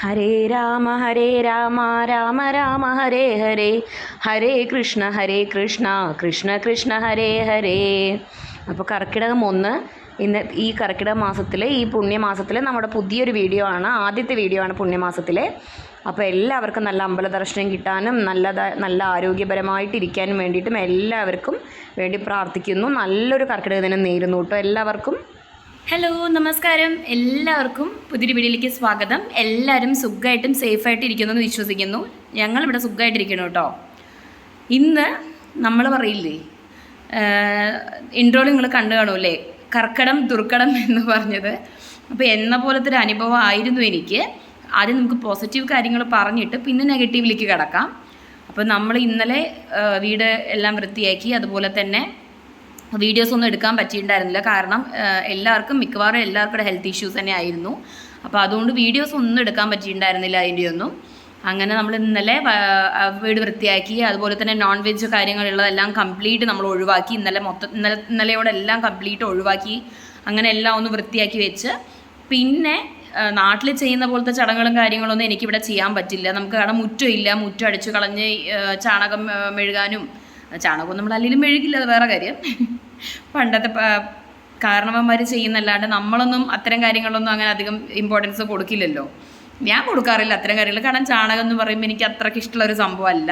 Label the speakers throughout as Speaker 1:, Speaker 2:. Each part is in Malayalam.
Speaker 1: ഹരേ രാമ ഹരേ രാമ രാമ രാമ ഹരേ ഹരേ. ഹരേ കൃഷ്ണ ഹരേ കൃഷ്ണ കൃഷ്ണ കൃഷ്ണ ഹരേ ഹരേ. അപ്പോൾ കർക്കിടകം ഒന്ന് ഇന്ന് ഈ കർക്കിടക മാസത്തിലെ ഈ പുണ്യമാസത്തിലെ നമ്മുടെ പുതിയൊരു വീഡിയോ ആണ് ആദ്യത്തെ വീഡിയോ ആണ് പുണ്യമാസത്തിലെ. അപ്പോൾ എല്ലാവർക്കും നല്ല അമ്പല ദർശനം കിട്ടാനും നല്ല നല്ല ആരോഗ്യപരമായിട്ട് ഇരിക്കാനും വേണ്ടിയിട്ടും എല്ലാവർക്കും വേണ്ടി പ്രാർത്ഥിക്കുന്നു. നല്ലൊരു കർക്കിടക ദിനം നേരുന്നു കേട്ടോ എല്ലാവർക്കും.
Speaker 2: ഹലോ നമസ്കാരം. എല്ലാവർക്കും പുതിയൊരു വീഡിയോയിലേക്ക് സ്വാഗതം. എല്ലാവരും സുഖമായിട്ടും സേഫായിട്ട് ഇരിക്കുന്നു എന്ന് വിശ്വസിക്കുന്നു. ഞങ്ങളിവിടെ സുഖമായിട്ടിരിക്കണം കേട്ടോ. ഇന്ന് നമ്മൾ പറയില്ലേ? ഇൻട്രോയിൽ നിങ്ങൾ കണ്ടു കാണൂല്ലേ കർക്കടം ദുർക്കടം എന്ന് പറഞ്ഞത്. അപ്പോൾ എന്ന പോലത്തെ ഒരു അനുഭവം ആയിരുന്നു എനിക്ക്. ആദ്യം നമുക്ക് പോസിറ്റീവ് കാര്യങ്ങൾ പറഞ്ഞിട്ട് പിന്നെ നെഗറ്റീവിലേക്ക് കിടക്കാം. അപ്പോൾ നമ്മൾ ഇന്നലെ വീട് എല്ലാം വൃത്തിയാക്കി അതുപോലെ തന്നെ വീഡിയോസ് ഒന്നും എടുക്കാൻ പറ്റിയിട്ടുണ്ടായിരുന്നില്ല. കാരണം എല്ലാവർക്കും മിക്കവാറും എല്ലാവർക്കും ഹെൽത്ത് ഇഷ്യൂസ് തന്നെ ആയിരുന്നു. അപ്പോൾ അതുകൊണ്ട് വീഡിയോസ് ഒന്നും എടുക്കാൻ പറ്റിയിട്ടുണ്ടായിരുന്നില്ല അതിന്റെ ഒന്നും. അങ്ങനെ നമ്മൾ ഇന്നലെ വീട് വൃത്തിയാക്കി അതുപോലെ തന്നെ നോൺ വെജ് കാര്യങ്ങളുള്ളതെല്ലാം കംപ്ലീറ്റ് നമ്മൾ ഒഴിവാക്കി ഇന്നലെ മൊത്തം ഇന്നലെ ഇന്നലെയോടെ എല്ലാം കംപ്ലീറ്റ് ഒഴിവാക്കി അങ്ങനെ എല്ലാം ഒന്ന് വൃത്തിയാക്കി വെച്ച്. പിന്നെ നാട്ടിൽ ചെയ്യുന്ന പോലത്തെ ചടങ്ങുകളും കാര്യങ്ങളൊന്നും എനിക്കിവിടെ ചെയ്യാൻ പറ്റില്ല. നമുക്ക് കാരണം മുറ്റം ഇല്ല. മുറ്റം അടിച്ചു കളഞ്ഞ് ചാണകം മെഴുകാനും ചാണകം നമ്മൾ അല്ലെങ്കിലും മെഴുകില്ല അത് വേറെ കാര്യം. പണ്ടത്തെ കാരണവന്മാർ ചെയ്യുന്നല്ലാണ്ട് നമ്മളൊന്നും അത്തരം കാര്യങ്ങളൊന്നും അങ്ങനെ അധികം ഇമ്പോർട്ടൻസ് കൊടുക്കില്ലല്ലോ. ഞാൻ കൊടുക്കാറില്ല അത്തരം കാര്യങ്ങൾ കാരണം ചാണകം എന്ന് പറയുമ്പോൾ എനിക്ക് അത്രയ്ക്ക് ഇഷ്ടമുള്ള ഒരു സംഭവമല്ല.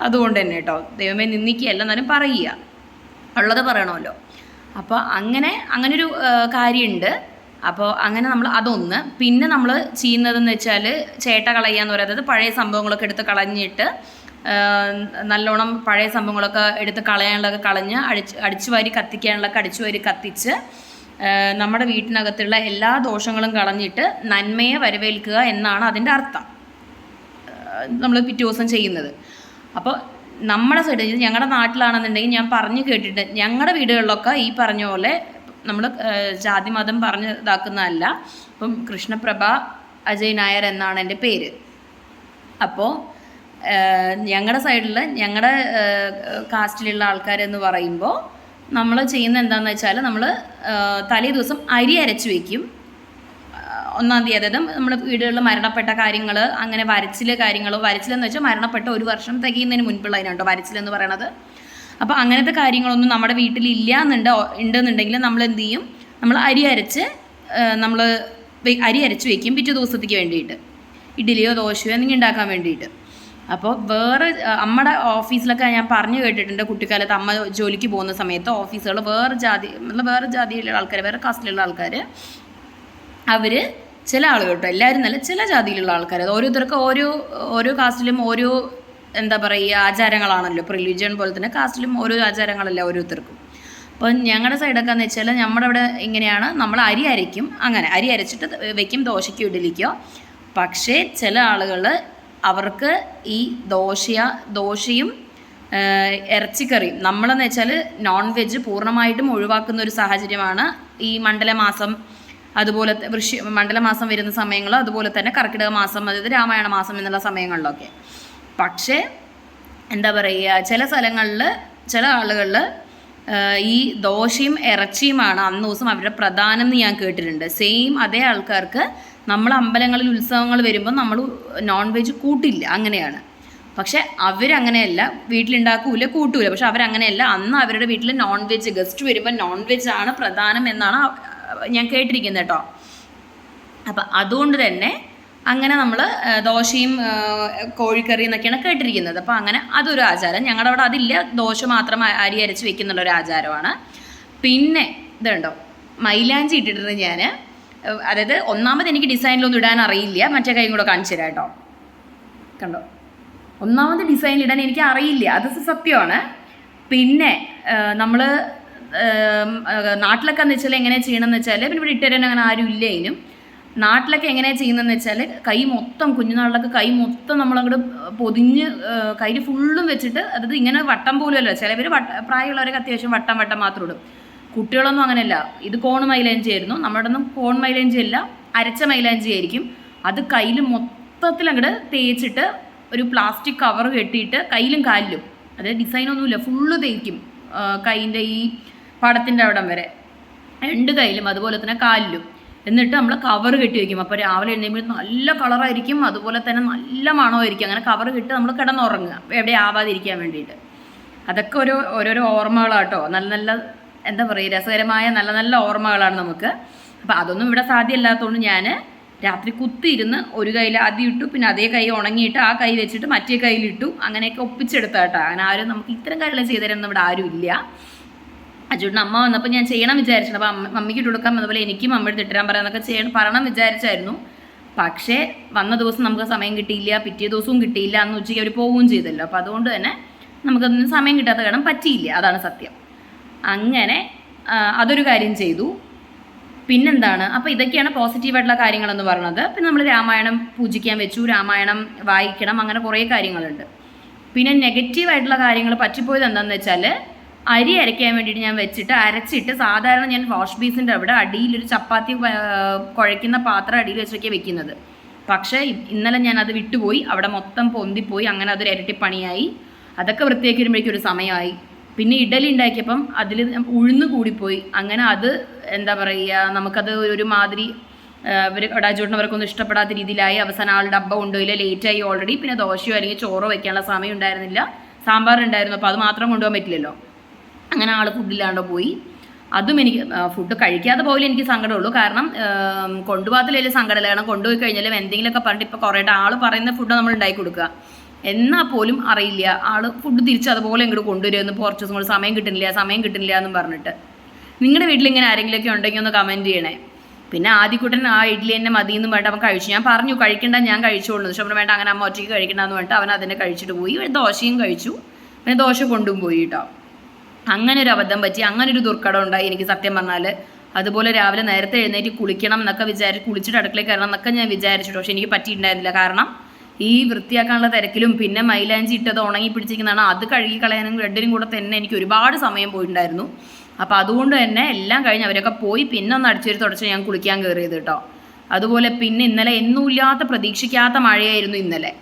Speaker 2: അതുകൊണ്ട് തന്നെ കേട്ടോ. ദൈവമേ നിന്ദിക്കുകയല്ല എന്നാലും പറയുക. ഉള്ളത് പറയണമല്ലോ. അപ്പോൾ അങ്ങനെ അങ്ങനൊരു കാര്യമുണ്ട്. അപ്പോൾ അങ്ങനെ നമ്മൾ അതൊന്ന്. പിന്നെ നമ്മൾ ചെയ്യുന്നതെന്ന് വെച്ചാൽ ചേട്ട കളയുക എന്ന് പറയുന്നത് പഴയ സംഭവങ്ങളൊക്കെ എടുത്ത് കളഞ്ഞിട്ട് നല്ലോണം പഴയ സംഭവങ്ങളൊക്കെ എടുത്ത് കളയാനുള്ളതൊക്കെ കളഞ്ഞ് അടിച്ച് അടിച്ചു വാരി കത്തിക്കാനുള്ളതൊക്കെ അടിച്ചു വാരി കത്തിച്ച് നമ്മുടെ വീട്ടിനകത്തുള്ള എല്ലാ ദോഷങ്ങളും കളഞ്ഞിട്ട് നന്മയെ വരവേൽക്കുക എന്നാണ് അതിന്റെ അർത്ഥം. നമ്മൾ പിറ്റേ ദിവസം ചെയ്യുന്നത്. അപ്പോൾ നമ്മുടെ സൈഡ് ഞങ്ങളുടെ നാട്ടിലാണെന്നുണ്ടെങ്കിൽ ഞാൻ പറഞ്ഞു കേട്ടിട്ട് ഞങ്ങളുടെ വീടുകളിലൊക്കെ ഈ പറഞ്ഞ പോലെ നമ്മൾ ജാതി മതം പറഞ്ഞ് ഇതാക്കുന്നതല്ല. ഇപ്പം കൃഷ്ണപ്രഭ അജയ് നായർ എന്നാണ് എന്റെ പേര്. അപ്പോൾ ഞങ്ങളുടെ സൈഡിൽ ഞങ്ങളുടെ കാസ്റ്റിലുള്ള ആൾക്കാരെന്ന് പറയുമ്പോൾ നമ്മൾ ചെയ്യുന്ന എന്താണെന്ന് വെച്ചാൽ നമ്മൾ തലേ ദിവസം അരി അരച്ച് വയ്ക്കും ഒന്നാം തീയതി അതായത് നമ്മൾ വീടുകളിൽ മരണപ്പെട്ട കാര്യങ്ങൾ അങ്ങനെ വരച്ചിൽ കാര്യങ്ങൾ വരച്ചിലെന്ന് വെച്ചാൽ മരണപ്പെട്ട ഒരു വർഷം തികയുന്നതിന് മുൻപുള്ള അതിനുണ്ടോ വരച്ചിലെന്ന് പറയണത്. അപ്പോൾ അങ്ങനത്തെ കാര്യങ്ങളൊന്നും നമ്മുടെ വീട്ടിൽ ഇല്ല എന്നുണ്ട് ഉണ്ടെന്നുണ്ടെങ്കിൽ നമ്മൾ എന്ത് ചെയ്യും? നമ്മൾ അരി അരച്ച് നമ്മൾ അരി അരച്ച് വയ്ക്കും പിറ്റേ ദിവസത്തേക്ക് വേണ്ടിയിട്ട്. ഇഡ്ഡലിയോ ദോശയോ എന്തെങ്കിലും ഉണ്ടാക്കാൻ വേണ്ടിയിട്ട്. അപ്പോൾ വേറെ അമ്മയുടെ ഓഫീസിലൊക്കെ ഞാൻ പറഞ്ഞു കേട്ടിട്ടുണ്ട് കുട്ടിക്കാലത്ത് അമ്മ ജോലിക്ക് പോകുന്ന സമയത്ത് ഓഫീസുകൾ വേറെ ജാതി മਤലബ് വേറെ ജാതിയിലുള്ള ആൾക്കാർ വേറെ കാസ്റ്റിലുള്ള ആൾക്കാർ അവർ ചില ആളുകൾ കേട്ടോ എല്ലാവരും നല്ല ചില ജാതിയിലുള്ള ആൾക്കാർ അത് ഓരോരുത്തർക്ക് ഓരോ ഓരോ കാസ്റ്റിലും ഓരോ എന്താ പറയുക ആചാരങ്ങളാണല്ലോ. ഇപ്പോൾ റിലീജിയൻ പോലെ തന്നെ കാസ്റ്റിലും ഓരോ ആചാരങ്ങളല്ല ഓരോരുത്തർക്കും. അപ്പോൾ ഞങ്ങളുടെ സൈഡൊക്കെ എന്ന് വെച്ചാൽ നമ്മുടെ അവിടെ ഇങ്ങനെയാണ്. നമ്മൾ അരി അരയ്ക്കും അങ്ങനെ. അരി അരച്ചിട്ട് വെക്കും ദോശയ്ക്കോ ഇഡലിക്കോ. പക്ഷേ ചില ആളുകൾ അവർക്ക് ഈ ദോശയ ദോശയും ഇറച്ചിക്കറിയും. നമ്മളെന്ന് വെച്ചാൽ നോൺ വെജ് പൂർണമായിട്ടും ഒഴിവാക്കുന്ന ഒരു സാഹചര്യമാണ് ഈ മണ്ഡലമാസം അതുപോലെ വൃക്ഷി മണ്ഡല മണ്ഡലമാസം വരുന്ന സമയങ്ങളോ അതുപോലെ തന്നെ കർക്കിടക മാസം അതായത് രാമായണ മാസം എന്നുള്ള സമയങ്ങളിലൊക്കെ. പക്ഷേ എന്താ പറയുക ചില സ്ഥലങ്ങളിൽ ചില ആളുകളിൽ ഈ ദോശയും ഇറച്ചിയുമാണ് അന്ന് ദിവസം അവരുടെ പ്രധാനം എന്ന് ഞാൻ കേട്ടിട്ടുണ്ട്. സെയിം അതേ ആൾക്കാർക്ക് നമ്മൾ അമ്പലങ്ങളിൽ ഉത്സവങ്ങൾ വരുമ്പോൾ നമ്മൾ നോൺ വെജ് കൂട്ടില്ല അങ്ങനെയാണ്. പക്ഷെ അവരങ്ങനെയല്ല വീട്ടിലുണ്ടാക്കൂല കൂട്ടൂല. പക്ഷെ അവരങ്ങനെയല്ല അന്ന് അവരുടെ വീട്ടിൽ നോൺ വെജ് ഗസ്റ്റ് വരുമ്പോൾ നോൺ വെജ് ആണ് പ്രധാനം എന്നാണ് ഞാൻ കേട്ടിരിക്കുന്നത് കേട്ടോ. അപ്പം അതുകൊണ്ട് തന്നെ അങ്ങനെ നമ്മൾ ദോശയും കോഴിക്കറിയും എന്നൊക്കെയാണ് കേട്ടിരിക്കുന്നത്. അപ്പോൾ അങ്ങനെ അതൊരു ആചാരം. ഞങ്ങളുടെ അവിടെ അതില്ല. ദോശ മാത്രം അരി അരച്ച് വെക്കുന്നുള്ള ഒരു ആചാരമാണ്. പിന്നെ ഇതുണ്ടോ? മൈലാഞ്ചി ഇട്ടിട്ടുണ്ട് ഞാൻ അതായത് ഒന്നാമത് എനിക്ക് ഡിസൈനിലൊന്നും ഇടാൻ അറിയില്ല. മറ്റേ കൈയും കൂടെ കാണിച്ചു തരാം കേട്ടോ. കണ്ടോ? ഒന്നാമത് ഡിസൈൻ ഇടാൻ എനിക്ക് അറിയില്ല. അത് സത്യമാണ്. പിന്നെ നമ്മൾ നാട്ടിലൊക്കെ എന്ന് വെച്ചാൽ എങ്ങനെയാണ് ചെയ്യണമെന്ന് വെച്ചാൽ പിന്നെ ഇവിടെ ഇട്ടുതരാൻ അങ്ങനെ ആരും ഇല്ല ഇതിനും നാട്ടിലൊക്കെ എങ്ങനെയാണ് ചെയ്യുന്നതെന്ന് വെച്ചാൽ കൈ മൊത്തം കുഞ്ഞുനാളിലൊക്കെ കൈ മൊത്തം നമ്മളങ്ങോട്ട് പൊതിഞ്ഞ് കയ്യിൽ ഫുള്ളും വെച്ചിട്ട് അതായത് ഇങ്ങനെ വട്ടം പോലുമല്ല. ചിലവർ വട്ട പ്രായമുള്ളവരൊക്കെ അത്യാവശ്യം വട്ടം വട്ടം മാത്രം ഇടും. കുട്ടികളൊന്നും അങ്ങനെയല്ല. ഇത് കോൺ മൈലാഞ്ചി ആയിരുന്നു. നമ്മുടെ ഒന്നും കോൺ മൈലാഞ്ചി അല്ല അരച്ച മൈലാഞ്ചി ആയിരിക്കും. അത് കയ്യിൽ മൊത്തത്തിൽ അങ്ങോട്ട് തേച്ചിട്ട് ഒരു പ്ലാസ്റ്റിക് കവർ കെട്ടിയിട്ട് കയ്യിലും കാലിലും അതായത് ഡിസൈനൊന്നുമില്ല ഫുള്ള് തേക്കും കൈയിന്റെ ഈ പടത്തിന്റെ അവിടം വരെ. രണ്ട് കയ്യിലും അതുപോലെ തന്നെ കാലിലും. എന്നിട്ട് നമ്മൾ കവർ കെട്ടി വെക്കും. അപ്പോൾ രാവിലെ എഴുന്നേൽക്കുമ്പോൾ നല്ല കളറായിരിക്കും അതുപോലെ തന്നെ നല്ല മണമായിരിക്കും. അങ്ങനെ കവർ കെട്ടി നമ്മൾ കിടന്നുറങ്ങുക. എവിടെ ആവാതിരിക്കാൻ വേണ്ടിയിട്ട്. അതൊക്കെ ഒരു ഓരോരോ ഓർമ്മകളാട്ടോ. നല്ല നല്ല എന്താ പറയുക രസകരമായ നല്ല നല്ല ഓർമ്മകളാണ് നമുക്ക്. അപ്പോൾ അതൊന്നും ഇവിടെ സാധ്യമല്ലാത്തതുകൊണ്ട് ഞാൻ രാത്രി കുത്തിയിരുന്ന് ഒരു കയ്യിൽ ആദ്യം ഇട്ടു. പിന്നെ അതേ കൈ ഉണങ്ങിയിട്ട് ആ കൈ വെച്ചിട്ട് മറ്റേ കയ്യിലിട്ടു അങ്ങനെയൊക്കെ ഒപ്പിച്ചെടുത്താട്ടോ. അങ്ങനെ ആരും നമുക്ക് ഇത്തരം കാര്യങ്ങൾ ചെയ്തു തരുന്ന ഇവിടെ ആരും ഇല്ല അജുവിന്റെ അമ്മ വന്നപ്പോൾ ഞാൻ ചെയ്യണം വിചാരിച്ചിട്ടുണ്ട് അപ്പോൾ അമ്മ മമ്മിക്ക് ഇട്ട് കൊടുക്കാം. അതുപോലെ എനിക്കും അമ്മയുടെ ഇട്ടിരാൻ എന്നൊക്കെ ചെയ്യണം പറയണം വിചാരിച്ചായിരുന്നു. പക്ഷേ വന്ന ദിവസം നമുക്ക് സമയം കിട്ടിയില്ല. പിറ്റേ ദിവസവും കിട്ടിയില്ല എന്ന് ഉച്ചയ്ക്ക് അവർ പോവുകയും ചെയ്തല്ലോ. അപ്പോൾ അതുകൊണ്ട് തന്നെ നമുക്കതിന് സമയം കിട്ടാത്ത കാരണം പറ്റിയില്ല. അതാണ് സത്യം. അങ്ങനെ അതൊരു കാര്യം ചെയ്തു. പിന്നെന്താണ്? അപ്പോൾ ഇതൊക്കെയാണ് പോസിറ്റീവായിട്ടുള്ള കാര്യങ്ങളെന്ന് പറയുന്നത് പിന്നെ നമ്മൾ രാമായണം പൂജിക്കാൻ വെച്ചു. രാമായണം വായിക്കണം. അങ്ങനെ കുറേ കാര്യങ്ങളുണ്ട്. പിന്നെ നെഗറ്റീവായിട്ടുള്ള കാര്യങ്ങൾ പറ്റിപ്പോയത് എന്താണെന്ന് വെച്ചാൽ അരി അരയ്ക്കാൻ വേണ്ടിയിട്ട് ഞാൻ വെച്ചിട്ട് അരച്ചിട്ട് സാധാരണ ഞാൻ വാഷ് ബീസിന്റെ അവിടെ അടിയിൽ ഒരു ചപ്പാത്തി കുഴയ്ക്കുന്ന പാത്രം അടിയിൽ വെച്ചൊക്കെ വെക്കുന്നത്. പക്ഷേ ഇന്നലെ ഞാൻ അത് വിട്ടുപോയി. അവിടെ മൊത്തം പൊന്തിപ്പോയി. അങ്ങനെ അതൊരു ഇരട്ടിപ്പണിയായി. അതൊക്കെ വൃത്തിയാക്കി വരുമ്പോഴേക്കും ഒരു സമയമായി. പിന്നെ ഇഡലി ഉണ്ടാക്കിയപ്പം അതിൽ ഉഴുന്ന് കൂടിപ്പോയി. അങ്ങനെ അത് എന്താ പറയുക നമുക്കത് ഒരു മാതിരി അവർ അടാജോട്ടിനവർക്കൊന്നും ഇഷ്ടപ്പെടാത്ത രീതിയിലായി. അവസാനം ആൾ ഡബ്ബ കൊണ്ടുപോയില്ല. ലേറ്റായി ഓൾറെഡി പിന്നെ ദോശയോ അല്ലെങ്കിൽ ചോറോ വെക്കാനുള്ള സമയം ഉണ്ടായിരുന്നില്ല. സാമ്പാർ ഉണ്ടായിരുന്നു അപ്പോൾ അത് മാത്രം കൊണ്ടുപോകാൻ പറ്റില്ലല്ലോ. അങ്ങനെ ആൾ ഫുഡില്ലാണ്ട് പോയി. അതും എനിക്ക് ഫുഡ് കഴിക്കാതെ പോയാലും എനിക്ക് സങ്കടമുള്ളൂ. കാരണം കൊണ്ടുപോകത്തില്ല സങ്കടമില്ല. കാരണം കൊണ്ടുപോയി കഴിഞ്ഞാലും എന്തെങ്കിലുമൊക്കെ പറഞ്ഞിട്ട് ഇപ്പോൾ കുറേ ആൾ പറയുന്ന ഫുഡ് നമ്മൾ ഉണ്ടാക്കി കൊടുക്കുക. എന്നാൽ പോലും അറിയില്ല. ആൾ ഫുഡ് തിരിച്ച് അതുപോലെ ഇങ്ങോട്ട് കൊണ്ടുവരുമെന്ന് കുറച്ച് ദിവസം കൊണ്ട് സമയം കിട്ടുന്നില്ല സമയം കിട്ടുന്നില്ല എന്നും പറഞ്ഞിട്ട്. നിങ്ങളുടെ വീട്ടിൽ ഇങ്ങനെ ആരെങ്കിലുമൊക്കെ ഉണ്ടെങ്കിൽ ഒന്ന് കമന്റ് ചെയ്യണേ. പിന്നെ ആദ്യക്കുട്ടൻ ആ ഇഡ്ഡലി തന്നെ മതി എന്ന് വേണ്ട അവൻ കഴിച്ചു. ഞാൻ പറഞ്ഞു കഴിക്കണ്ട ഞാൻ കഴിച്ചോളൂ പക്ഷെ അവൻ വേണ്ട അങ്ങനെ അമ്മ ഒറ്റയ്ക്ക് കഴിക്കണ്ടെന്ന് പറഞ്ഞിട്ട് അവൻ അതിനെ കഴിച്ചിട്ട് പോയി. ദോശയും കഴിച്ചു. പിന്നെ ദോശ കൊണ്ടും പോയി കേട്ടോ അങ്ങനെ ഒരു അബദ്ധം പറ്റി അങ്ങനെ ഒരു ദുർഘടം ഉണ്ടായി എനിക്ക് സത്യം പറഞ്ഞാൽ അതുപോലെ രാവിലെ നേരത്തെ എഴുന്നേറ്റ് കുളിക്കണം എന്നൊക്കെ വിചാരിച്ച് കുളിച്ചിട്ട് അടുക്കളയിൽ കയറണം എന്നൊക്കെ ഞാൻ വിചാരിച്ചിട്ട് പക്ഷെ എനിക്ക് പറ്റിയിട്ടുണ്ടായിരുന്നില്ല. കാരണം ഈ വൃത്തിയാക്കാനുള്ള തിരക്കിലും പിന്നെ മൈലാഞ്ചി ഇട്ടത് ഉണങ്ങി പിടിച്ചിരിക്കുന്നതാണ് അത് കഴുകി കളയാനും രണ്ടിനും കൂടെ തന്നെ എനിക്ക് ഒരുപാട് സമയം പോയിട്ടുണ്ടായിരുന്നു. അപ്പോൾ അതുകൊണ്ട് തന്നെ എല്ലാം കഴിഞ്ഞ് അവരൊക്കെ പോയി പിന്നെ ഒന്ന് അടിച്ചൊരു തുടച്ച് ഞാൻ കുളിക്കാൻ കയറിയത് കേട്ടോ. അതുപോലെ പിന്നെ ഇന്നലെ എന്നുമില്ലാത്ത പ്രതീക്ഷിക്കാത്ത മഴയായിരുന്നു ഇന്നലെ.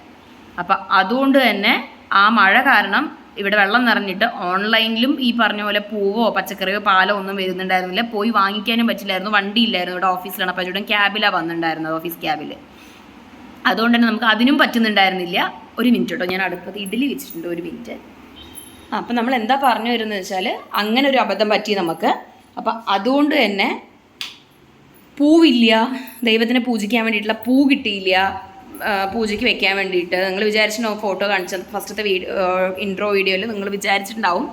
Speaker 2: അപ്പം അതുകൊണ്ട് തന്നെ ആ മഴ കാരണം ഇവിടെ വെള്ളം നിറഞ്ഞിട്ട് ഓൺലൈനിലും ഈ പറഞ്ഞ പോലെ പൂവോ പച്ചക്കറിയോ പാലോ ഒന്നും വരുന്നുണ്ടായിരുന്നില്ല. പോയി വാങ്ങിക്കാനും പറ്റില്ലായിരുന്നു. വണ്ടി ഇല്ലായിരുന്നു. ഇവിടെ ഓഫീസിലാണ്. അപ്പോൾ ചൂടും ക്യാബിലാണ് വന്നിട്ടുണ്ടായിരുന്നത് ഓഫീസ് ക്യാബിൽ അതുകൊണ്ട് തന്നെ നമുക്ക് അതിനും പറ്റുന്നുണ്ടായിരുന്നില്ല. ഒരു മിനിറ്റ് കേട്ടോ. ഞാൻ അടുപ്പത്ത് ഇഡ്ഡലി വെച്ചിട്ടുണ്ട്. ഒരു മിനിറ്റ്. അപ്പം നമ്മൾ എന്താ പറഞ്ഞു വരുന്നത് വെച്ചാൽ അങ്ങനെ ഒരു അബദ്ധം പറ്റി നമുക്ക്. അപ്പം അതുകൊണ്ട് തന്നെ പൂവില്ല. ദൈവത്തിനെ പൂജിക്കാൻ വേണ്ടിയിട്ടുള്ള പൂ കിട്ടിയില്ല. പൂജയ്ക്ക് വെക്കാൻ വേണ്ടിയിട്ട്. നിങ്ങൾ വിചാരിച്ചിട്ടുണ്ടാവും ഫോട്ടോ കാണിച്ച ഫസ്റ്റത്തെ വീഡിയോ ഇൻട്രോ വീഡിയോയിൽ നിങ്ങൾ വിചാരിച്ചിട്ടുണ്ടാവും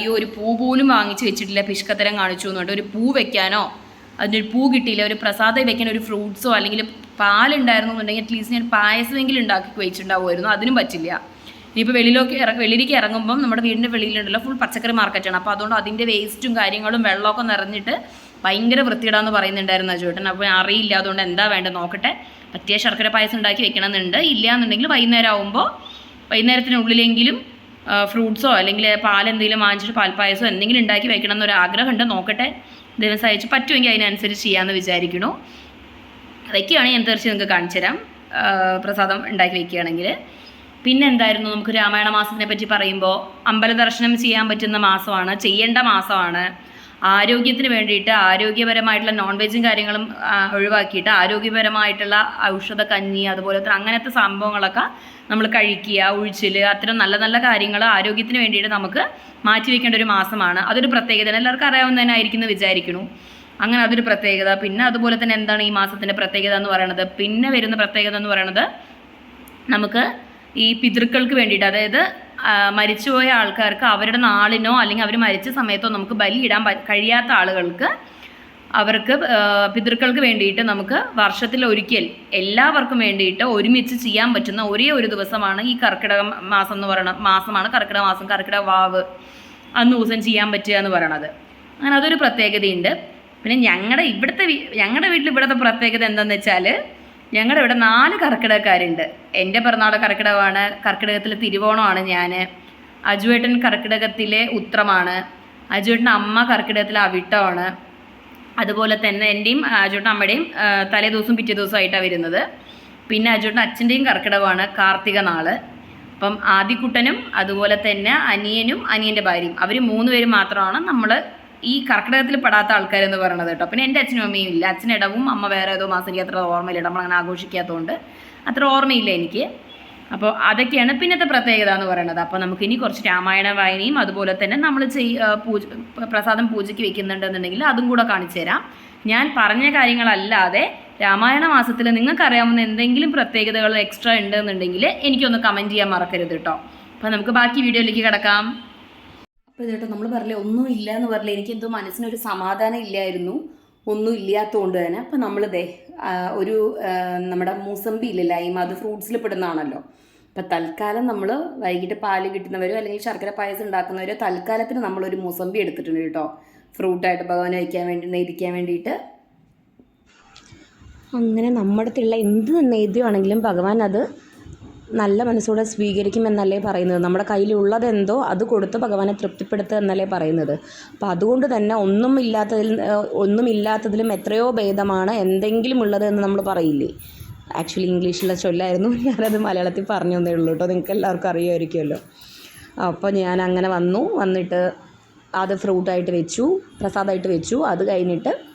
Speaker 2: ഈ ഒരു പൂ പോലും വാങ്ങിച്ച് വെച്ചിട്ടില്ല പിഷ്കത്തരം കാണിച്ചു എന്നുകൊണ്ട് ഒരു പൂ വെക്കാനോ അതിനൊരു പൂ കിട്ടിയില്ല ഒരു പ്രസാദം വെക്കാൻ ഒരു ഫ്രൂട്ട്സോ അല്ലെങ്കിൽ പാലുണ്ടായിരുന്നു എന്നുണ്ടെങ്കിൽ അറ്റ്ലീസ്റ്റ് ഞാൻ പായസമെങ്കിലും ഉണ്ടാക്കി വെച്ചിട്ടുണ്ടാവുമായിരുന്നു. അതിനും പറ്റില്ല. ഇനിയിപ്പോൾ വെളിയിലൊക്കെ ഇറ വെളിയിലേക്ക് ഇറങ്ങുമ്പം നമ്മുടെ വീടിന്റെ വെളിയിലുണ്ടല്ലോ ഫുൾ പച്ചക്കറി മാർക്കറ്റാണ് അപ്പോൾ അതുകൊണ്ട് അതിന്റെ വേസ്റ്റും കാര്യങ്ങളും വെള്ളമൊക്കെ നിറഞ്ഞിട്ട് ഭയങ്കര വൃത്തിയിടാന്ന് പറയുന്നുണ്ടായിരുന്നു ചേട്ടൻ. അപ്പോൾ അറിയില്ല അതുകൊണ്ട് എന്താ വേണ്ടത് നോക്കട്ടെ. പറ്റിയ ശർക്കര പായസം ഉണ്ടാക്കി വെക്കണമെന്നുണ്ട്. ഇല്ല എന്നുണ്ടെങ്കിൽ വൈകുന്നേരം ആകുമ്പോൾ വൈകുന്നേരത്തിനുള്ളിലെങ്കിലും ഫ്രൂട്ട്സോ അല്ലെങ്കിൽ പാൽ എന്തെങ്കിലും വാങ്ങിച്ചിട്ട് പാൽപ്പായസോ എന്തെങ്കിലും ഉണ്ടാക്കി വെക്കണം എന്നൊരു ആഗ്രഹമുണ്ട്. നോക്കട്ടെ. ദൈവം സഹായിച്ച് പറ്റുമെങ്കിൽ അതിനനുസരിച്ച് ചെയ്യാമെന്ന് വിചാരിക്കണു വെക്കുകയാണെങ്കിൽ ഞാൻ തീർച്ചയായും നിങ്ങൾക്ക് കാണിച്ചു തരാം. പ്രസാദം ഉണ്ടാക്കി വെക്കുകയാണെങ്കിൽ. പിന്നെ എന്തായിരുന്നു? നമുക്ക് രാമായണ മാസത്തിനെ പറ്റി പറയുമ്പോൾ അമ്പല ദർശനം ചെയ്യാൻ പറ്റുന്ന മാസമാണ് ചെയ്യേണ്ട മാസമാണ്. ആരോഗ്യത്തിന് വേണ്ടിയിട്ട് ആരോഗ്യപരമായിട്ടുള്ള നോൺ വെജും കാര്യങ്ങളും ഒഴിവാക്കിയിട്ട് ആരോഗ്യപരമായിട്ടുള്ള ഔഷധ കഞ്ഞി അതുപോലെ അങ്ങനത്തെ സംഭവങ്ങളൊക്കെ നമ്മൾ കഴിക്കുക ഉഴിച്ചിൽ അത്തരം നല്ല നല്ല കാര്യങ്ങൾ ആരോഗ്യത്തിന് വേണ്ടിയിട്ട് നമുക്ക് മാറ്റിവെക്കേണ്ട ഒരു മാസമാണ്. അതൊരു പ്രത്യേകത എല്ലാവർക്കും അറിയാവുന്നതിനായിരിക്കുന്നു വിചാരിക്കുന്നു. അങ്ങനെ അതൊരു പ്രത്യേകത. പിന്നെ അതുപോലെ തന്നെ എന്താണ് ഈ മാസത്തിന്റെ പ്രത്യേകത എന്ന് പറയുന്നത് പിന്നെ വരുന്ന പ്രത്യേകത എന്ന് പറയുന്നത് നമുക്ക് ഈ പിതൃക്കൾക്ക് വേണ്ടിയിട്ട് അതായത് മരിച്ചുപോയ ആൾക്കാർക്ക് അവരുടെ നാളിനോ അല്ലെങ്കിൽ അവർ മരിച്ച സമയത്തോ നമുക്ക് ബലിയിടാൻ കഴിയാത്ത ആളുകൾക്ക് അവർക്ക് പിതൃക്കൾക്ക് വേണ്ടിയിട്ട് നമുക്ക് വർഷത്തിൽ ഒരിക്കൽ എല്ലാവർക്കും വേണ്ടിയിട്ട് ഒരുമിച്ച് ചെയ്യാൻ പറ്റുന്ന ഒരേ ഒരു ദിവസമാണ് ഈ കർക്കിടക മാസം എന്ന് പറയുന്നത് മാസമാണ് കർക്കിടക മാസം കർക്കിടക വാവ്. അന്ന് ദിവസം ചെയ്യാൻ പറ്റുക എന്ന് പറയണത്. അങ്ങനെ അതൊരു പ്രത്യേകതയുണ്ട്. പിന്നെ ഞങ്ങളുടെ ഇവിടുത്തെ ഞങ്ങളുടെ വീട്ടിൽ ഇവിടുത്തെ പ്രത്യേകത എന്താണെന്ന് വെച്ചാൽ ഞങ്ങളുടെ ഇവിടെ നാല് കർക്കിടകക്കാരുണ്ട്. എന്റെ പിറന്നാൾ കർക്കിടകമാണ്. കർക്കിടകത്തിലെ തിരുവോണമാണ് ഞാൻ അജുവേട്ടൻ കർക്കിടകത്തിലെ ഉത്രമാണ്. അജുവേട്ടന്റെ അമ്മ കർക്കിടകത്തിലെ അവിട്ടമാണ്. അതുപോലെ തന്നെ എന്റെയും അജുവേട്ടൻ അമ്മയുടെയും തലേ ദിവസവും പിറ്റേ ദിവസമായിട്ടാണ് വരുന്നത്. പിന്നെ അജുവേട്ടൻ അച്ഛന്റെയും കർക്കിടകമാണ് കാർത്തിക നാൾ. അപ്പം ആദിക്കുട്ടനും അതുപോലെ തന്നെ അനിയനും അനിയന്റെ ഭാര്യയും. അവർ മൂന്ന് പേര് മാത്രമാണ് നമ്മൾ
Speaker 1: ഈ കർക്കിടകത്തിൽ പെടാത്ത ആൾക്കാരെന്ന് പറയണത് കേട്ടോ. പിന്നെ എന്റെ അച്ഛനും അമ്മയും ഇല്ല. അച്ഛനിടവും അമ്മ വേറെ ഏതോ മാസം എനിക്ക് അത്ര ഓർമ്മയില്ല നമ്മളങ്ങനെ ആഘോഷിക്കാത്തതുകൊണ്ട് അത്ര ഓർമ്മയില്ല എനിക്ക്. അപ്പോൾ അതൊക്കെയാണ് പിന്നത്തെ പ്രത്യേകത എന്ന് പറയുന്നത് അപ്പോൾ നമുക്ക് ഇനി കുറച്ച് രാമായണ വായനയും അതുപോലെ തന്നെ നമ്മൾ ചെയ് പൂജ പ്രസാദം പൂജയ്ക്ക് വെക്കുന്നുണ്ടെന്നുണ്ടെങ്കിൽ അതും കൂടെ കാണിച്ചു തരാം. ഞാൻ പറഞ്ഞ കാര്യങ്ങളല്ലാതെ രാമായണ മാസത്തിൽ നിങ്ങൾക്കറിയാവുന്ന എന്തെങ്കിലും പ്രത്യേകതകൾ എക്സ്ട്രാ ഉണ്ടെന്നുണ്ടെങ്കിൽ എനിക്കൊന്ന് കമന്റ് ചെയ്യാൻ മറക്കരുത് കേട്ടോ. അപ്പോൾ നമുക്ക് ബാക്കി വീഡിയോയിലേക്ക് കിടക്കാം. അപ്പോൾ ചേട്ടാ നമ്മൾ പറഞ്ഞില്ലേ ഒന്നും ഇല്ല എന്ന് പറഞ്ഞില്ല എനിക്ക് എന്തോ മനസ്സിനൊരു സമാധാനം ഇല്ലായിരുന്നു ഒന്നും ഇല്ലാത്തതുകൊണ്ട് തന്നെ. അപ്പം നമ്മളിതേ ഒരു നമ്മുടെ മൂസമ്പി ഇല്ല ലൈം അത് ഫ്രൂട്ട്സിൽ പെടുന്നതാണല്ലോ. അപ്പം തൽക്കാലം നമ്മൾ വൈകിട്ട് പാൽ കിട്ടുന്നവരോ അല്ലെങ്കിൽ ശർക്കര പായസം ഉണ്ടാക്കുന്നവരോ തൽക്കാലത്തിന് നമ്മളൊരു മൂസമ്പി എടുത്തിട്ടുണ്ട് കേട്ടോ. ഫ്രൂട്ടായിട്ട് ഭഗവാനെ വയ്ക്കാൻ വേണ്ടി നെയ്തിക്കാൻ വേണ്ടിയിട്ട്.
Speaker 2: അങ്ങനെ നമ്മുടെ അടുത്തുള്ള എന്ത് നെയ്തുവാണെങ്കിലും ഭഗവാൻ അത് നല്ല മനസ്സോടെ സ്വീകരിക്കുമെന്നല്ലേ പറയുന്നത്. നമ്മുടെ കയ്യിലുള്ളത് എന്തോ അത് കൊടുത്ത് ഭഗവാനെ തൃപ്തിപ്പെടുത്തുക എന്നല്ലേ പറയുന്നത്. അപ്പോൾ അതുകൊണ്ട് തന്നെ ഒന്നും ഇല്ലാത്തതിൽ ഒന്നും ഇല്ലാത്തതിലും എത്രയോ ഭേദമാണ് എന്തെങ്കിലും ഉള്ളത് എന്ന് നമ്മൾ പറയില്ലേ. ആക്ച്വലി ഇംഗ്ലീഷിലെ ചൊല്ലായിരുന്നു. ഞാനത് മലയാളത്തിൽ പറഞ്ഞു തന്നേ ഉള്ളൂ കേട്ടോ. നിങ്ങൾക്ക് എല്ലാവർക്കും അറിയുമായിരിക്കുമല്ലോ അപ്പോൾ ഞാൻ അങ്ങനെ വന്നു. വന്നിട്ട് അത് ഫ്രൂട്ടായിട്ട് വെച്ചു പ്രസാദമായിട്ട് വെച്ചു. അത് കഴിഞ്ഞിട്ട്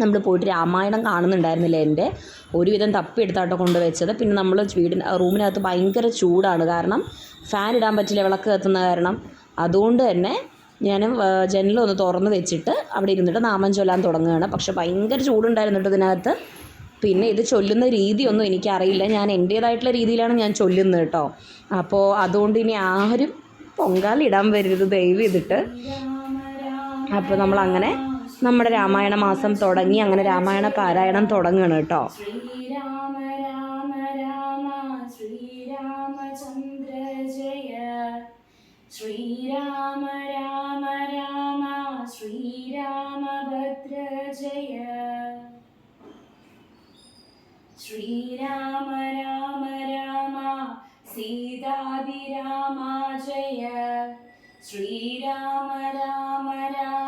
Speaker 2: നമ്മൾ പോയിട്ട് രാമായണം കാണുന്നുണ്ടായിരുന്നില്ല എന്റെ? ഒരുവിധം തപ്പിയെടുത്താട്ടോ കൊണ്ട് വെച്ചത് പിന്നെ നമ്മൾ വീടിന് റൂമിനകത്ത് ഭയങ്കര ചൂടാണ്. കാരണം ഫാൻ ഇടാൻ പറ്റില്ല വിളക്ക് കത്തുന്ന കാരണം. അതുകൊണ്ട് തന്നെ ഞാൻ ജനലൊന്ന് തുറന്ന് വെച്ചിട്ട് അവിടെ ഇരുന്നിട്ട് നാമം ചൊല്ലാൻ തുടങ്ങുകയാണ്. പക്ഷെ ഭയങ്കര ചൂടുണ്ടായിരുന്നു കേട്ടോ ഇതിനകത്ത്. പിന്നെ ഇത് ചൊല്ലുന്ന രീതിയൊന്നും എനിക്കറിയില്ല. ഞാൻ എന്റേതായിട്ടുള്ള രീതിയിലാണ് ഞാൻ ചൊല്ലുന്നത് കേട്ടോ. അപ്പോൾ അതുകൊണ്ട് ഇനി ആരും പൊങ്കാലിടാൻ വരരുത് ദയവ് ചെയ്തിട്ട്. അപ്പോൾ നമ്മൾ അങ്ങനെ നമ്മുടെ രാമായണ മാസം തുടങ്ങി അങ്ങനെ രാമായണ പാരായണം തുടങ്ങണം കേട്ടോ.
Speaker 1: ശ്രീരാമ രാമ രാമ ശ്രീരാമചന്ദ്ര ശ്രീരാമ രാമ ശ്രീരാമ രാമ ജയ. ശ്രീരാമ രാമ രാമ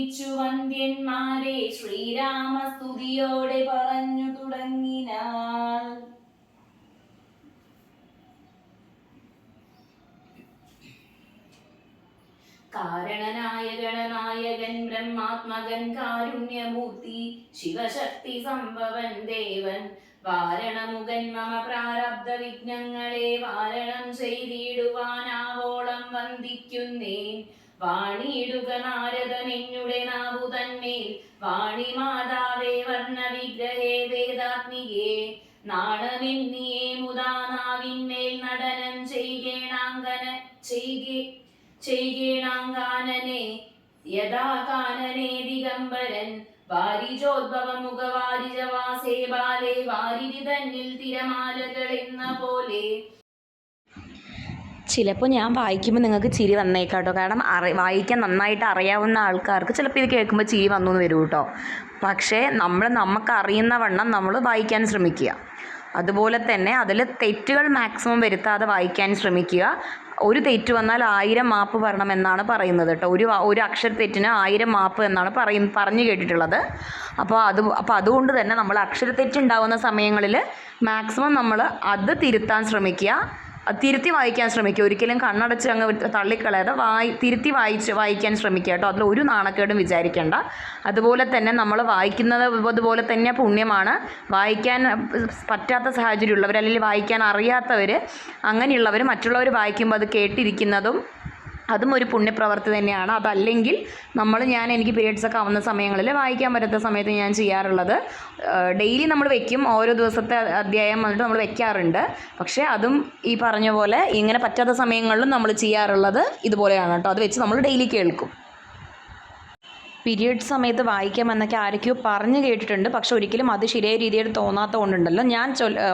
Speaker 1: വന്ദിച്ചു വന്ദ്യന്മാരെ ശ്രീരാമസ്തുതിയോടെ പറഞ്ഞു തുടങ്ങിനാൽ കാരണനായ ഗണനായകൻ ബ്രഹ്മാത്മകൻ കാരുണ്യമൂർത്തി ശിവശക്തി സംഭവൻ ദേവൻ. വാരണമുഖൻ മമ പ്രാരബ്ധ വിഘ്നങ്ങളെ വാരണം ചെയ്തിടുവാനാവോളം വന്ദിക്കുന്നേൻ. വാണിയിടുക നാരദ നിന്നുടെ നാവു തന്മേൽ വാണി മാതാവേ വർണ വിഗ്രഹേ വേദാത്മികേ നാണമെന്നിയേ മുതാ നടനം ചെയ്യേണാങ്കന ചെയ്യേ ചെയ്യേണാങ്കാനനെ. യഥാ കാനനെ ദിഗംബരൻ വാരിജോദ്ഭവ മുഖവാരിജവാസേ ബാലേ വാരിധി തന്നിൽ തിരമാലകൾ എന്ന പോലെ
Speaker 2: ചിലപ്പോൾ ഞാൻ വായിക്കുമ്പോൾ നിങ്ങൾക്ക് ചിരി വന്നേക്കാം കേട്ടോ കാരണം അറി വായിക്കാൻ നന്നായിട്ട് അറിയാവുന്ന ആൾക്കാർക്ക് ചിലപ്പോൾ ഇത് കേൾക്കുമ്പോൾ ചിരി വന്നു എന്ന് വരും കേട്ടോ പക്ഷേ നമ്മൾ നമുക്ക് അറിയുന്ന വണ്ണം നമ്മൾ വായിക്കാൻ ശ്രമിക്കുക. അതുപോലെ തന്നെ അതിൽ തെറ്റുകൾ മാക്സിമം വരുത്താതെ വായിക്കാൻ ശ്രമിക്കുക. ഒരു തെറ്റ് വന്നാൽ ആയിരം മാപ്പ് പറയണമെന്നാണ് പറയുന്നത് കേട്ടോ ഒരു ഒരു അക്ഷര തെറ്റിന് ആയിരം മാപ്പ് എന്നാണ് പറയും പറഞ്ഞു കേട്ടിട്ടുള്ളത്. അപ്പോൾ അത് അപ്പോൾ അതുകൊണ്ട് തന്നെ നമ്മൾ അക്ഷര തെറ്റുണ്ടാകുന്ന സമയങ്ങളിൽ മാക്സിമം നമ്മൾ അത് തിരുത്താൻ ശ്രമിക്കുക. തിരുത്തി വായിക്കാൻ ശ്രമിക്കുക. ഒരിക്കലും കണ്ണടച്ച് അങ്ങ് തള്ളിക്കളയാതെ വായി തിരുത്തി വായിച്ച് വായിക്കാൻ ശ്രമിക്കുക കേട്ടോ. അതിൽ ഒരു നാണക്കേടും വിചാരിക്കേണ്ട. അതുപോലെ തന്നെ നമ്മൾ വായിക്കുന്നത് അതുപോലെ തന്നെ പുണ്യമാണ്. വായിക്കാൻ പറ്റാത്ത സാഹചര്യമുള്ളവർ അല്ലെങ്കിൽ വായിക്കാൻ അറിയാത്തവർ അങ്ങനെയുള്ളവർ മറ്റുള്ളവർ വായിക്കുമ്പോൾ അത് കേട്ടിരിക്കുന്നതും അതും ഒരു പുണ്യപ്രവർത്തി തന്നെയാണ്. അതല്ലെങ്കിൽ നമ്മൾ ഞാൻ എനിക്ക് പീരീഡ്സ് ഒക്കെ ആവുന്ന സമയങ്ങളിൽ വായിക്കാൻ പറ്റാത്ത സമയത്ത് ഞാൻ ചെയ്യാറുള്ളത്. ഡെയിലി നമ്മൾ വെക്കും. ഓരോ ദിവസത്തെ അധ്യായം വന്നിട്ട് നമ്മൾ വെക്കാറുണ്ട്. പക്ഷേ അതും ഈ പറഞ്ഞ പോലെ ഇങ്ങനെ പറ്റാത്ത സമയങ്ങളിലും നമ്മൾ ചെയ്യാറുള്ളത് ഇതുപോലെയാണ് കേട്ടോ. അത് വെച്ച് നമ്മൾ ഡെയിലി കേൾക്കും.
Speaker 1: പീരിയഡ് സമയത്ത് വായിക്കാമെന്നൊക്കെ ആരൊക്കെയോ പറഞ്ഞു കേട്ടിട്ടുണ്ട്. പക്ഷെ ഒരിക്കലും അത് ശരിയായ രീതിയിൽ തോന്നാത്തത് കൊണ്ടുണ്ടല്ലോ ഞാൻ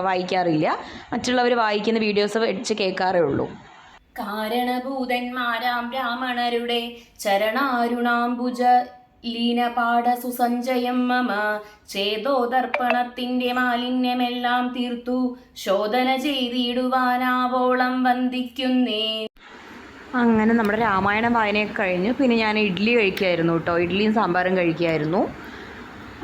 Speaker 1: വായിക്കാറില്ല. മറ്റുള്ളവർ വായിക്കുന്ന വീഡിയോസ് വെച്ച് കേൾക്കാറേ ഉള്ളൂ.
Speaker 2: കാരണഭൂതന്മാരാം ബ്രാഹ്മണരുടെ ചരണാരുണാംബുജ ലീനപാഠ സുസഞ്ചയം മമ. ചേതോദർപ്പണത്തിന്റെ മാലിന്യമെല്ലാം തീർത്തു ശോധന ചെയ്തിടുവാനാവോളം വന്ദിക്കുന്നേ.
Speaker 1: അങ്ങനെ നമ്മുടെ രാമായണം വായനയൊക്കെ കഴിഞ്ഞു. പിന്നെ ഞാൻ ഇഡ്ഡലി കഴിക്കുമായിരുന്നു കേട്ടോ. ഇഡ്ഡലിയും സാമ്പാറും കഴിക്കുമായിരുന്നു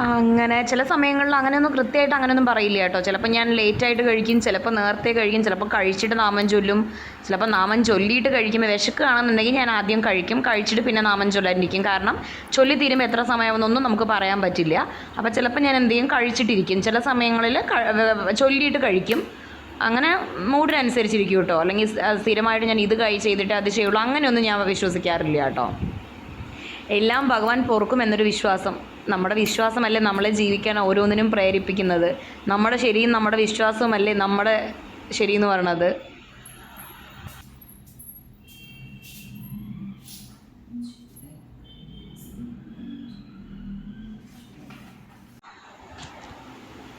Speaker 1: അങ്ങനെ ചില സമയങ്ങളിൽ അങ്ങനെയൊന്നും കൃത്യമായിട്ട് അങ്ങനെയൊന്നും പറയില്ല കേട്ടോ. ചിലപ്പോൾ ഞാൻ ലേറ്റ് ആയിട്ട് കഴിക്കും ചിലപ്പോൾ നേരത്തെ കഴിക്കും ചിലപ്പോൾ കഴിച്ചിട്ട് നാമം ചൊല്ലും ചിലപ്പോൾ നാമം ചൊല്ലിയിട്ട് കഴിക്കുമ്പോൾ വിശക്കുകയാണെന്നുണ്ടെങ്കിൽ ഞാൻ ആദ്യം കഴിക്കും കഴിച്ചിട്ട് പിന്നെ നാമം ചൊല്ലാനിരിക്കും. കാരണം ചൊല്ലി തീരുമ്പോൾ എത്ര സമയമെന്നൊന്നും നമുക്ക് പറയാൻ പറ്റില്ല. അപ്പോൾ ചിലപ്പോൾ ഞാൻ എന്ത് കഴിച്ചിട്ടിരിക്കും. ചില സമയങ്ങളിൽ ചൊല്ലിയിട്ട് കഴിക്കും. അങ്ങനെ മൂഡിനനുസരിച്ചിരിക്കും കേട്ടോ. അല്ലെങ്കിൽ സ്ഥിരമായിട്ട് ഞാൻ ഇത് കൈ ചെയ്തിട്ട് അത് ചെയ്യുള്ളൂ. അങ്ങനെയൊന്നും ഞാൻ വിശ്വസിക്കാറില്ല കേട്ടോ. എല്ലാം ഭഗവാൻ പൊറുക്കും എന്നൊരു വിശ്വാസം. നമ്മുടെ വിശ്വാസമല്ലേ നമ്മളെ ജീവിക്കാൻ ഓരോന്നിനും പ്രേരിപ്പിക്കുന്നത്? നമ്മുടെ ശരിയും നമ്മുടെ വിശ്വാസവുമല്ലേ നമ്മുടെ ശരിയെന്ന് എന്ന് പറയണത്?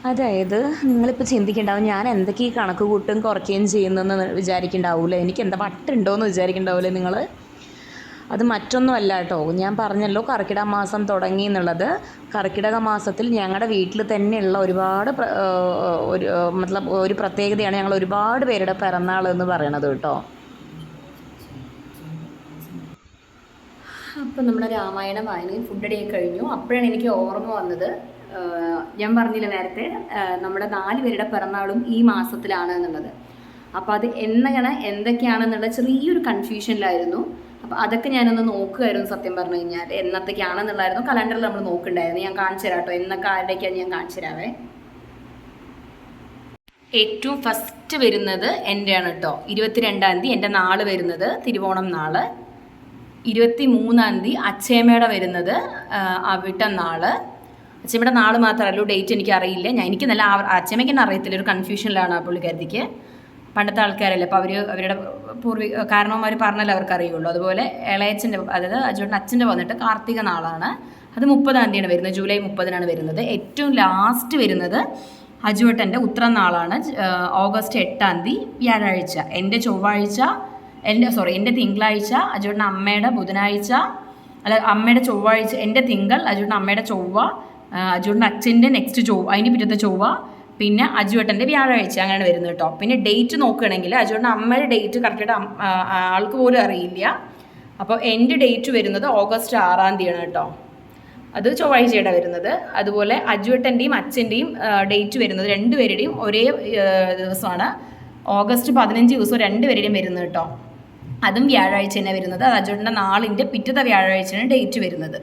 Speaker 1: അതായത് നിങ്ങളിപ്പോൾ ചിന്തിക്കണ്ടാവും ഞാൻ എന്തൊക്കെ ഈ കണക്ക് കൂട്ടും കുറയ്ക്കുകയും ചെയ്യുന്നതെന്ന് വിചാരിക്കണ്ടാവൂലേ എനിക്ക് എന്താ വട്ടുണ്ടോയെന്ന് വിചാരിക്കണ്ടാവൂലേ നിങ്ങൾ അത് മറ്റൊന്നുമല്ല കേട്ടോ. ഞാൻ പറഞ്ഞല്ലോ കർക്കിടക മാസം തുടങ്ങി എന്നുള്ളത്. കർക്കിടക മാസത്തിൽ ഞങ്ങളുടെ വീട്ടിൽ തന്നെയുള്ള ഒരുപാട് ഒരു മതലബ് ഒരു പ്രത്യേകതയാണ് ഞങ്ങൾ ഒരുപാട് പേരുടെ പിറന്നാൾ എന്ന് പറയണത് കേട്ടോ.
Speaker 2: അപ്പം നമ്മുടെ രാമായണ വായനയും ഫുഡടിയൊക്കെ കഴിഞ്ഞു. അപ്പോഴാണ് എനിക്ക് ഓർമ്മ വന്നത്. ഞാൻ പറഞ്ഞില്ല നേരത്തെ നമ്മുടെ നാല് പേരുടെ പിറന്നാളും ഈ മാസത്തിലാണ് എന്നുള്ളത്. അപ്പോൾ അത് എന്നങ്ങനെ എന്തൊക്കെയാണെന്നുള്ള ചെറിയൊരു കൺഫ്യൂഷനിലായിരുന്നു അപ്പോൾ അതൊക്കെ ഞാനൊന്ന് നോക്കുമായിരുന്നു സത്യം പറഞ്ഞു കഴിഞ്ഞാൽ. എന്നത്തേക്കാണെന്നുള്ളായിരുന്നു കലണ്ടറിൽ നമ്മൾ നോക്കുന്നുണ്ടായിരുന്നു. ഞാൻ കാണിച്ചു തരാം കേട്ടോ എന്നൊക്കെ ആരുടെയൊക്കെയാണ് ഞാൻ കാണിച്ചു തരാവേ. ഏറ്റവും ഫസ്റ്റ് വരുന്നത് എന്റെയാണ് കേട്ടോ ഇരുപത്തിരണ്ടാം തീയതി എന്റെ നാൾ വരുന്നത് തിരുവോണം നാൾ. ഇരുപത്തി മൂന്നാം തീയതി അച്ചയമ്മയുടെ വരുന്നത് അവിട്ട നാൾ. അച്ചമ്മയുടെ നാൾ മാത്രമല്ലോ ഡേറ്റ് എനിക്ക് അറിയില്ല. ഞാൻ എനിക്ക് നല്ല അച്ചമ്മയ്ക്ക് തന്നെ അറിയത്തില്ല. ഒരു കൺഫ്യൂഷനിലാണ് ആ പുള്ളിക്കാരിക്ക്. പണ്ടത്തെ ആൾക്കാരല്ലേ. അപ്പോൾ അവർ അവരുടെ പൂർവി കാരണവന്മാർ പറഞ്ഞാലേ അവർക്ക് അറിയുള്ളൂ അതുപോലെ ഇളയച്ചന്റെ അതായത് അജുവേട്ടൻ അച്ഛന്റെ വന്നിട്ട് കാർത്തിക നാളാണ്. അത് മുപ്പതാം തീയതിയാണ് വരുന്നത്. ജൂലൈ മുപ്പതിനാണ് വരുന്നത്. ഏറ്റവും ലാസ്റ്റ് വരുന്നത് അജുവേട്ടന്റെ ഉത്രം നാളാണ് ഓഗസ്റ്റ് എട്ടാം തീയതി വ്യാഴാഴ്ച. എന്റെ ചൊവ്വാഴ്ച എന്റെ സോറി എന്റെ തിങ്കളാഴ്ച അജുവേട്ടൻ അമ്മയുടെ ബുധനാഴ്ച അല്ല അമ്മയുടെ ചൊവ്വാഴ്ച എന്റെ തിങ്കൾ അജുവേട്ടൻ അമ്മയുടെ ചൊവ്വ അജുവേട്ടൻ അച്ഛന്റെ നെക്സ്റ്റ് ചൊവ്വ അതിന്റെ പിറ്റത്തെ ചൊവ്വ പിന്നെ അജുവേട്ടന്റെ വ്യാഴാഴ്ച അങ്ങനെയാണ് വരുന്നത് കേട്ടോ. പിന്നെ ഡേറ്റ് നോക്കുകയാണെങ്കിൽ അജുവേട്ടൻ അമ്മയുടെ ഡേറ്റ് കറക്റ്റായിട്ട് ആൾക്ക് പോലും അറിയില്ല. അപ്പോൾ എന്റെ ഡേറ്റ് വരുന്നത് ഓഗസ്റ്റ് ആറാം തീയതിയാണ് കേട്ടോ. അത് ചൊവ്വാഴ്ചയുടെ വരുന്നത്. അതുപോലെ അജുവേട്ടന്റെയും അച്ഛന്റെയും ഡേറ്റ് വരുന്നത് രണ്ടുപേരുടെയും ഒരേ ദിവസമാണ്. ഓഗസ്റ്റ് പതിനഞ്ച് ദിവസം രണ്ടുപേരുടെയും വരുന്നത് കേട്ടോ. അതും വ്യാഴാഴ്ച തന്നെ വരുന്നത്. അത് അജുവേട്ടന്റെ നാളിന്റെ പിറ്റത്തെ വ്യാഴാഴ്ചയാണ് ഡേറ്റ് വരുന്നത്.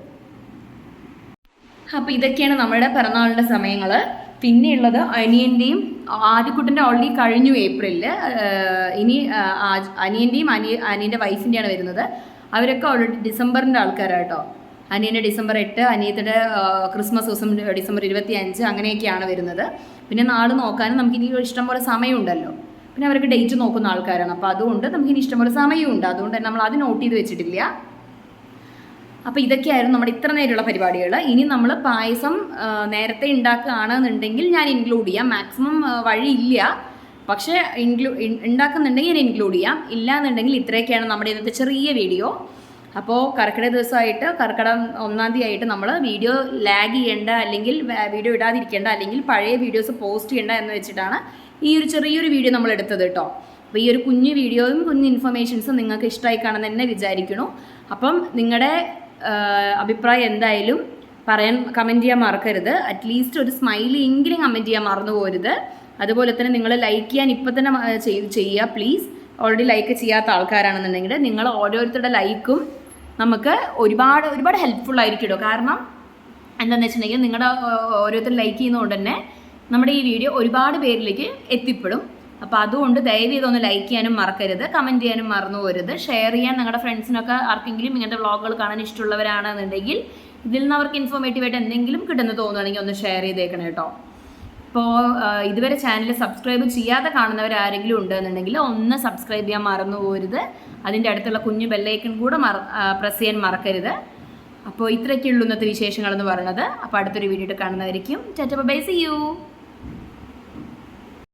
Speaker 2: അപ്പോൾ ഇതൊക്കെയാണ് നമ്മുടെ പിറന്നാളിന്റെ സമയങ്ങൾ പിന്നെയുള്ളത് അനിയന്റെയും ആദ്യക്കുട്ടന്റെ ഓൾറെഡി കഴിഞ്ഞു ഏപ്രിലിൽ ഇനി അനിയന്റെയും അനിയ അനിയന്റെ വൈഫിന്റെയാണ് വരുന്നത്. അവരൊക്കെ ഓൾറെഡി ഡിസംബറിന്റെ ആൾക്കാരാട്ടോ. അനിയന്റെ ഡിസംബർ എട്ട് അനിയത്തിന്റെ ക്രിസ്മസ് ദിവസം ഡിസംബർ ഇരുപത്തി അഞ്ച് അങ്ങനെയൊക്കെയാണ് വരുന്നത്. പിന്നെ നാൾ നോക്കാനും നമുക്ക് ഇനി ഇഷ്ടംപോലെ സമയമുണ്ടല്ലോ. പിന്നെ അവർക്ക് ഡേറ്റ് നോക്കുന്ന ആൾക്കാരാണ്. അപ്പോൾ അതുകൊണ്ട് നമുക്ക് ഇനി ഇഷ്ടംപോലെ സമയമുണ്ട്. അതുകൊണ്ട് തന്നെ നമ്മൾ അത് നോട്ട് ചെയ്ത് വെച്ചിട്ടില്ല. അപ്പോൾ ഇതൊക്കെയായിരുന്നു നമ്മുടെ ഇത്ര നേരമുള്ള പരിപാടികൾ ഇനി നമ്മൾ പായസം നേരത്തെ ഉണ്ടാക്കുകയാണെന്നുണ്ടെങ്കിൽ ഞാൻ ഇൻക്ലൂഡ് ചെയ്യാം. മാക്സിമം വഴിയില്ല. പക്ഷേ ഇൻക്ലൂ ഉണ്ടാക്കുന്നുണ്ടെങ്കിൽ ഞാൻ ഇൻക്ലൂഡ് ചെയ്യാം. ഇല്ല എന്നുണ്ടെങ്കിൽ ഇത്രയൊക്കെയാണ് നമ്മുടെ ഇന്നത്തെ ചെറിയ വീഡിയോ. അപ്പോൾ കർക്കിടക ദിവസമായിട്ട് കർക്കിടക ഒന്നാം തീയതി ആയിട്ട് നമ്മൾ വീഡിയോ ലാഗ് ചെയ്യേണ്ട അല്ലെങ്കിൽ വീഡിയോ ഇടാതിരിക്കേണ്ട അല്ലെങ്കിൽ പഴയ വീഡിയോസ് പോസ്റ്റ് ചെയ്യേണ്ട എന്ന് വെച്ചിട്ടാണ് ഈ ഒരു ചെറിയൊരു വീഡിയോ നമ്മൾ എടുത്തത് കേട്ടോ. അപ്പോൾ ഈ ഒരു കുഞ്ഞു വീഡിയോയും കുഞ്ഞു ഇൻഫർമേഷൻസും നിങ്ങൾക്ക് ഇഷ്ടമായി കാണുമെന്ന് തന്നെ വിചാരിക്കണു അപ്പം നിങ്ങളുടെ അഭിപ്രായം എന്തായാലും പറയാൻ കമന്റ് ചെയ്യാൻ മറക്കരുത്. അറ്റ്ലീസ്റ്റ് ഒരു സ്മൈലി എങ്കിലും കമന്റ് ചെയ്യാൻ മറന്നു പോരുത്. അതുപോലെ തന്നെ നിങ്ങൾ ലൈക്ക് ചെയ്യാൻ ഇപ്പം തന്നെ ചെയ്യുക പ്ലീസ് ഓൾറെഡി ലൈക്ക് ചെയ്യാത്ത ആൾക്കാരാണെന്നുണ്ടെങ്കിൽ നിങ്ങൾ ഓരോരുത്തരുടെ ലൈക്കും നമുക്ക് ഒരുപാട് ഒരുപാട് ഹെൽപ്ഫുൾ ആയിരിക്കും കേട്ടോ കാരണം എന്താണെന്ന് വെച്ചിട്ടുണ്ടെങ്കിൽ നിങ്ങളുടെ ഓരോരുത്തർ ലൈക്ക് ചെയ്യുന്നതുകൊണ്ട് തന്നെ നമ്മുടെ ഈ വീഡിയോ ഒരുപാട് പേരിലേക്ക് എത്തിപ്പെടും. അപ്പോൾ അതുകൊണ്ട് ദയവ് ചെയ്തൊന്ന് ലൈക്ക് ചെയ്യാനും മറക്കരുത് കമന്റ് ചെയ്യാനും മറന്നു പോരുത് ഷെയർ ചെയ്യാൻ നിങ്ങളുടെ ഫ്രണ്ട്സിനൊക്കെ ആർക്കെങ്കിലും ഇങ്ങനത്തെ വ്ളോഗുകൾ കാണാൻ ഇഷ്ടമുള്ളവരാണെന്നുണ്ടെങ്കിൽ ഇതിൽ നിന്ന് അവർക്ക് ഇൻഫോർമേറ്റീവ് ആയിട്ട് എന്തെങ്കിലും കിട്ടുന്ന തോന്നുകയാണെങ്കിൽ ഒന്ന് ഷെയർ ചെയ്തേക്കണം കേട്ടോ. ഇപ്പോൾ ഇതുവരെ ചാനൽ സബ്സ്ക്രൈബ് ചെയ്യാതെ കാണുന്നവരാരെങ്കിലും ഉണ്ടെന്നുണ്ടെങ്കിൽ ഒന്ന് സബ്സ്ക്രൈബ് ചെയ്യാൻ മറന്നു പോരുത് അതിന്റെ അടുത്തുള്ള കുഞ്ഞു ബെല്ലൈക്കൺ കൂടെ മറ പ്രസ് ചെയ്യാൻ മറക്കരുത്. അപ്പോൾ ഇത്രയൊക്കെയുള്ളൂ ഇന്നത്തെ വിശേഷങ്ങളെന്ന് പറയുന്നത്. അപ്പോൾ അടുത്തൊരു വീഡിയോ കാണുന്നതായിരിക്കും. ചറ്റപ്പ ബൈ സി യു